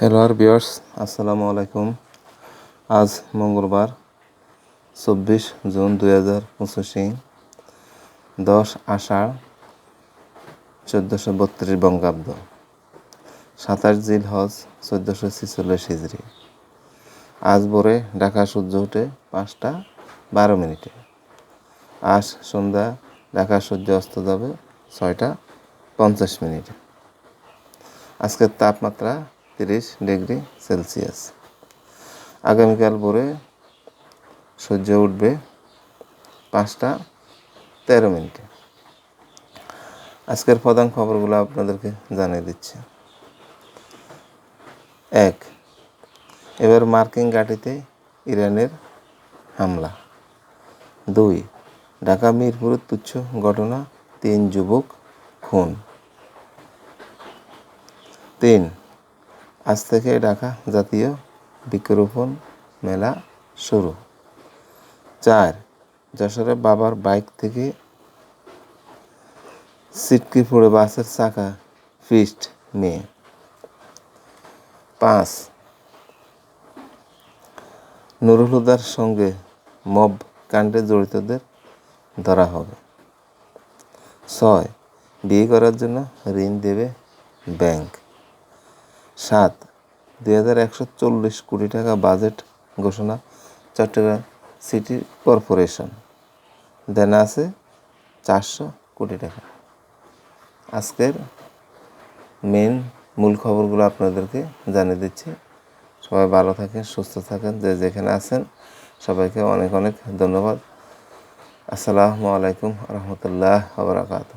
Hello আর বিয়ার্স আসসালামু আলাইকুম আজ মঙ্গলবার, চব্বিশ জুন দুই হাজার পঁচিশে, দশ আষাঢ়, চোদ্দোশো বত্রিশ বঙ্গাব্দ। সাতাশ জিল হজ, চোদ্দোশো ছিচল্লিশ হিজড়ি আজ ভোরে ঢাকা সূর্য ওঠে পাঁচটা বারো মিনিটে। আজ সন্ধ্যা ঢাকা সূর্য অস্ত যাবে ছয়টা পঞ্চাশ মিনিটে। আজকের তাপমাত্রা তিরিশ ডিগ্রি সেলসিয়াস। আগামীকাল ভোরে সূর্য উঠবে পাঁচটা তেরো মিনিটে। আজকের প্রধান খবরগুলো আপনাদেরকে জানিয়ে দিচ্ছি। এক, এবার মার্কিন ঘাঁটিতে ইরানের হামলা। দুই, ঢাকা মিরপুরের তুচ্ছ ঘটনা, তিন যুবক খুন। তিন আজ থেকে ঢাকা জাতীয় বৃক্ষরোপণ মেলা শুরু। চার, যশোরে বাবার বাইক থেকে সিটকি পড়ে বাসের চাকা ফিস্ট নিয়ে। পাঁচ, নুরুল হুদার সঙ্গে মব কাণ্ডে জড়িতদের ধরা হবে। ছয়, বিয়ে করার জন্য ঋণ দেবে ব্যাংক। সাত, দুই হাজার একশো চল্লিশ কোটি টাকা বাজেট ঘোষণা, চট্টগ্রাম সিটি কর্পোরেশন। দেনা আছে চারশো কোটি টাকা। আজকের মেন মূল খবরগুলো আপনাদেরকে জানিয়ে দিচ্ছি। সবাই ভালো থাকেন, সুস্থ থাকেন, যে যেখানে আছেন, সবাইকে অনেক অনেক ধন্যবাদ। আসসালামু আলাইকুম রহমতুল্লাহ বারাকাতু